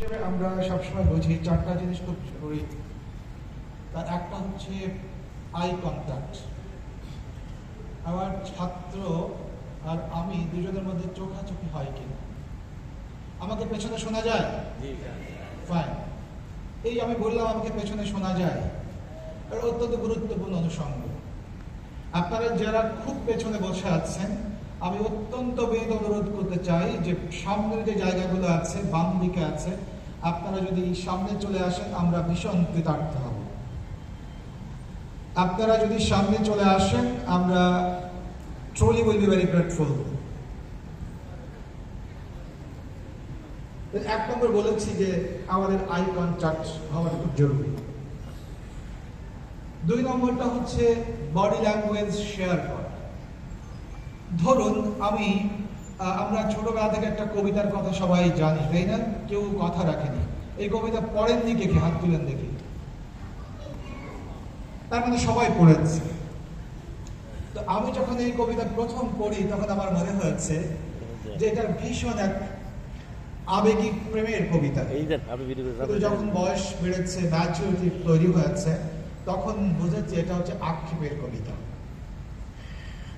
হিসেবে আমরা সবসময় বুঝি চারটা জিনিস খুব জরুরি। তার একটা হচ্ছে আই কন্ট্যাক্ট আমার ছাত্র আর আমি দুজনের মধ্যে চোখাচোখি হয় কিনা। আমাকে পেছনে শোনা যায়? ফাইন এই আমি বললাম আমাকে পেছনে শোনা যায়। এটা অত্যন্ত গুরুত্বপূর্ণ অনুষঙ্গ। আপনারা যারা খুব পেছনে বসে আছেন আমি অত্যন্ত বিনীত অনুরোধ করতে চাই যে সামনের যে জায়গাগুলো আছে বাম দিকে আছে আপনারা যদি সামনে চলে আসেন, আমরা ভীষণ কৃতার্থ হব। আপনারা যদি সামনে চলে আসেন, আমরা ট্রুলি বি ভেরি গ্রেটফুল এক নম্বর বলেছি যে, আমাদের আই কন্ট্যাক্ট হওয়াটা খুব জরুরি। দুই নম্বরটা হচ্ছে বডি ল্যাঙ্গুয়েজ শেয়ার করা। ধরুন, আমি আমরা ছোটবেলা থেকে একটা কবিতার কথা সবাই জানি তাই না? কেউ কথা রাখেনি। এই কবিতা পড়েননি কে কে? হাত তুলেন দেখি। তার মানে সবাই পড়েছে। তো আমি যখন এই কবিতা প্রথম পড়ি তখন আমার মনে হয়েছে যে এটা ভীষণ এক আবেগিক প্রেমের কবিতা। যখন বয়স বেড়েছে ম্যাচুরিটি তৈরি হয়েছে তখন বুঝেছি এটা হচ্ছে আক্ষেপের কবিতা।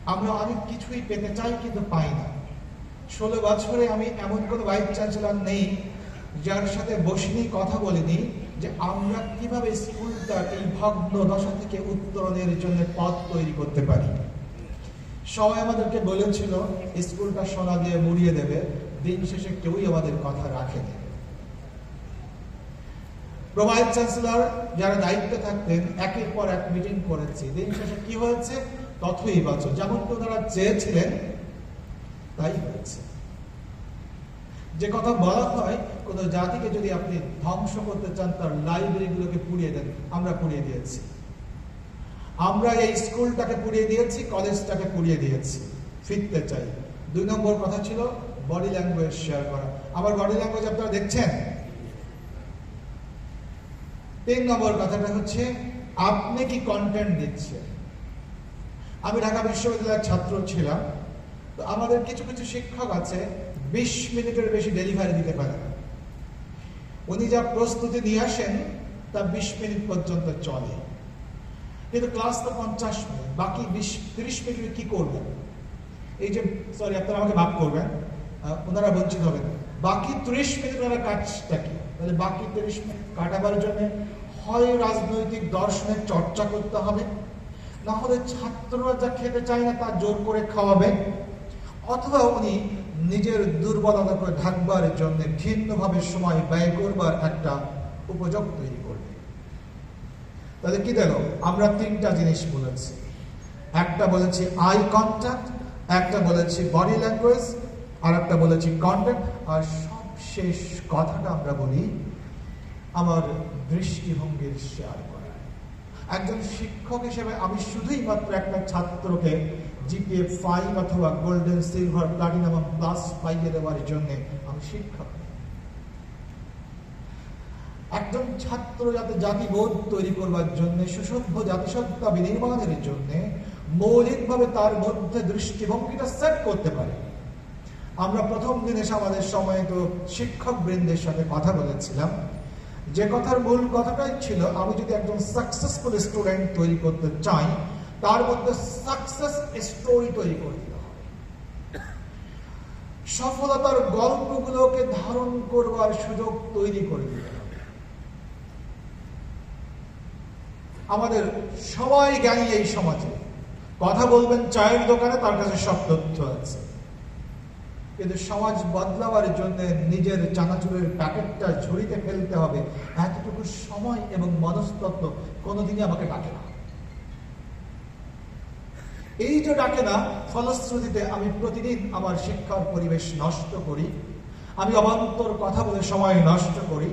আমরা অনেক কিছুই পেতে চাই কিন্তু পাই না। ষোলো বছরে আমি এমন কোনো ভাইস চ্যান্সেলার নেই, যার সাথে বসিনি, কথা বলিনি, যে আমরা কীভাবে স্কুলটা এই ভগ্ন দশা থেকে উত্তরণের জন্য পথ তৈরি করতে পারি। সবাই আমাদেরকে বলেছিল, স্কুলটা সোনা দিয়ে মুড়িয়ে দেবে, দিন শেষে কেউই আমাদের কথা রাখেনি। প্রভাইস চ্যান্সেলর যারা দায়িত্বে থাকতেন, একের পর এক মিটিং করেছে। দিন শেষে কি হয়েছে? তথই বাঁচো। যেমনটা ওনারা চেয়েছিলেন তাই হয়েছে। যে কথা বলা হয় কোন জাতিকে যদি আপনি ধ্বংস করতে চান, তার লাইব্রেরিগুলোকে পুড়িয়ে দেন। আমরা পুড়িয়ে দিয়েছি। আমরা এই স্কুলটাকে পুড়িয়ে দিয়েছি, কলেজটাকে পুড়িয়ে দিয়েছি। ফিরতে চাই। দুই নম্বর কথা ছিল বডি ল্যাঙ্গুয়েজ শেয়ার করা। আমার বডি ল্যাঙ্গুয়েজ আপনারা দেখছেন? তিন নম্বর কথাটা হচ্ছে, আপনি কি কন্টেন্ট দিচ্ছেন? আমি ঢাকা বিশ্ববিদ্যালয়ের ছাত্র ছিলাম। তো আমাদের কিছু কিছু শিক্ষক আছে, বিশ মিনিটের বেশি ডেলিভারি দিতে পারে না। উনি যা প্রস্তুতি নিয়ে আসেন, তা বিশ মিনিট পর্যন্ত চলে। কিন্তু ক্লাস তো পঞ্চাশ মিনিট, বাকি বিশ, তিরিশ মিনিট কি করবেন? এই যে সরি আপনারা আমাকে মাফ করবেন ওনারা বঞ্চিত হবেন। বাকি ত্রিশ মিনিট ওনারা কাজটা কি? তাহলে বাকি তিরিশ মিনিট কাটাবার জন্য হয় রাজনৈতিক দর্শনের চর্চা করতে হবে, না হলে ছাত্ররা যা খেতে চায় না তা জোর করে খাওয়াবে। অথবা উনি নিজের দুর্বলতা করে ঢাকবার জন্য ভিন্নভাবে সময় ব্যয় করবার একটা উপযোগ তৈরি করবে। তাহলে কি দিল আমরা তিনটা জিনিস বলেছি। একটা বলেছি আই কন্ট্যাক্ট একটা বলেছি বডি ল্যাঙ্গুয়েজ আর একটা বলেছি কন্টেন্ট আর সবশেষ কথাটা আমরা বলি আমার দৃষ্টিভঙ্গির শেয়ার করা। একজন শিক্ষক হিসেবে আমি শুধুই মাত্র একটা ছাত্রকে জিপিএ ফাইভ অথবা গোল্ডেন সিলভার প্লাটিনাম প্লাস পাইয়ে দেওয়ার জন্য আমি শিক্ষক। একজন ছাত্র যাতে জাতিবোধ তৈরি করবার জন্য সুসভ্য জাতিসত্তা বিনির্মাণের জন্য মৌলিকভাবে তার মধ্যে দৃষ্টিভঙ্গিটা সেট করতে পারে। আমরা প্রথম দিন এসে আমাদের সময় তো শিক্ষক বৃন্দের সাথে কথা বলেছিলাম। যে কথার মূল কথাটাই ছিল, আমি যদি একজন সাকসেসফুল স্টুডেন্ট তৈরি করতে চাই তার মধ্যে সাকসেস স্টোরি তৈরি করতে হবে সফলতার গল্পগুলোকে ধারণ করবার সুযোগ তৈরি করে দিতে হবে আমাদের সবাই জ্ঞানী এই সমাজে। কথা বলবেন চায়ের দোকানে, তার কাছে সব তথ্য আছে। কিন্তু সমাজ বদলাবার জন্য নিজের চানাচুরের প্যাকেটটা ঝুড়িতে ফেলতে হবে। এতটুকু সময় এবং মনস্তত্ব কোনোদিনই আমাকে ডাকে না। এই যে ডাকে না, ফলশ্রুতিতে আমি প্রতিদিন আমার শিক্ষার পরিবেশ নষ্ট করি। আমি অবান্তর কথা বলে সময় নষ্ট করি।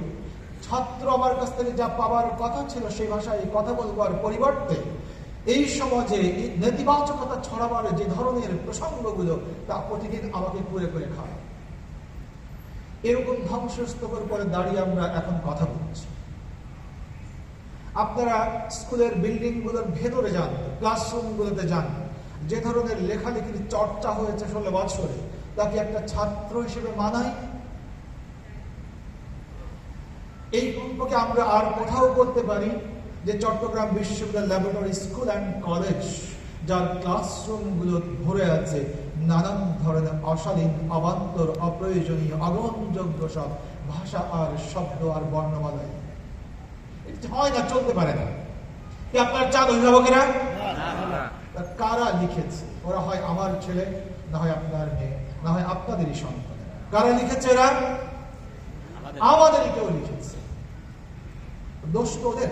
ছাত্র আমার কাছ থেকে যা পাওয়ার কথা ছিল সেই ভাষায় কথা বলবার পরিবর্তে এই সমাজে নেতিবাচকতা ছড়াবার যে ধরনের প্রসঙ্গগুলো, তা প্রতিদিন আমাকে করে করে খায়। এরকম ধ্বংসস্তূপের পরে দাঁড়িয়ে আমরা এখন কথা বলছি। আপনারা স্কুলের বিল্ডিংগুলোর ভেতরে যান ক্লাসরুম গুলোতে যান যে ধরনের লেখালেখির চর্চা হয়েছে ষোলো বছরে তাকে একটা ছাত্র হিসেবে মানায় এই গল্পকে আমরা আর কোথাও করতে পারি যে চট্টগ্রাম বিশ্ববিদ্যালয় ল্যাবরেটরি স্কুল অ্যান্ড কলেজ, যার ক্লাসরুমগুলো ভরে আছে নানান ধরনের অশালীন, অবান্তর, অপ্রয়োজনীয়, অগ্রহণযোগ্য সব ভাষা আর শব্দ আর বর্ণমালায়। হয় না, চলতে পারে না। আপনার চান অভিভাবকেরা? তা কারা লিখেছে? ওরা হয় আমার ছেলে না হয় আপনার মেয়ে না হয় আপনাদেরই সন্তান। কারা লিখেছে এরা? আমাদেরই কেউ লিখেছে। দোষ তো ওদের।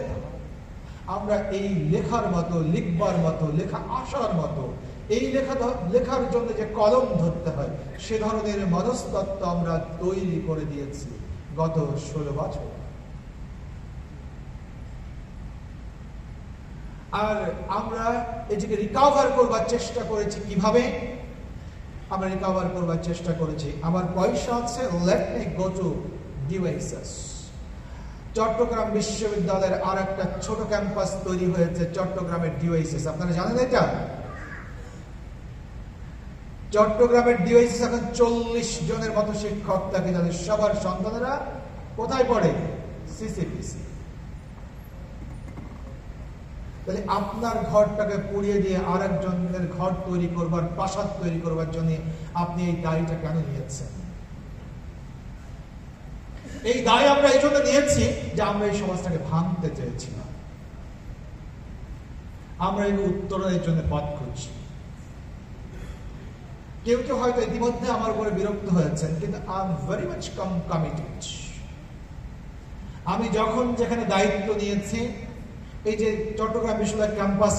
আমরা এই লেখার মতো লিখবার মতো লেখা আসার মতো এই লেখা লেখার জন্য যে কলম ধরতে হয় সে ধরনের মনস্তত্ত্ব আমরা তৈরি করে দিয়েছি গত ষোলো বছর। আর আমরা এটিকে রিকভার করবার চেষ্টা করেছি কীভাবে? আমরা রিকভার করবার চেষ্টা করেছি। আমার পয়সা আছে let me go to devices Chittagong বিশ্ববিদ্যালয়ের আর একটা ছোট ক্যাম্পাস তৈরি হয়েছে চট্টগ্রামের ডিওয়াইসিস আপনারা জানেন এটা? চট্টগ্রামের ডিওয়াইসিস এখন চল্লিশ জনের মতো শিক্ষক থাকে, যাদের সবার সন্তানেরা কোথায় পড়ে? সিসিপিসি তাহলে আপনার ঘরটাকে পুড়িয়ে দিয়ে আর একজনের ঘর তৈরি করবার, প্রাসাদ তৈরি করবার জন্য আপনি এই দায়টা কেন নিয়েছেন? এই দায় আমরা এই জন্য নিয়েছি যে আমরা এই সমাজটাকে ভাঙতে চেয়েছিলাম। আমরা এই উত্তরণের জন্য পথ খুঁজছি। কেউ কেউ হয়তো ইতিমধ্যে আমার উপরে বিরক্ত হয়েছেন, কিন্তু I am very much com committed আমি যখন যেখানে দায়িত্ব নিয়েছি এই যে চট্টগ্রাম বিশ্ববিদ্যালয় ক্যাম্পাস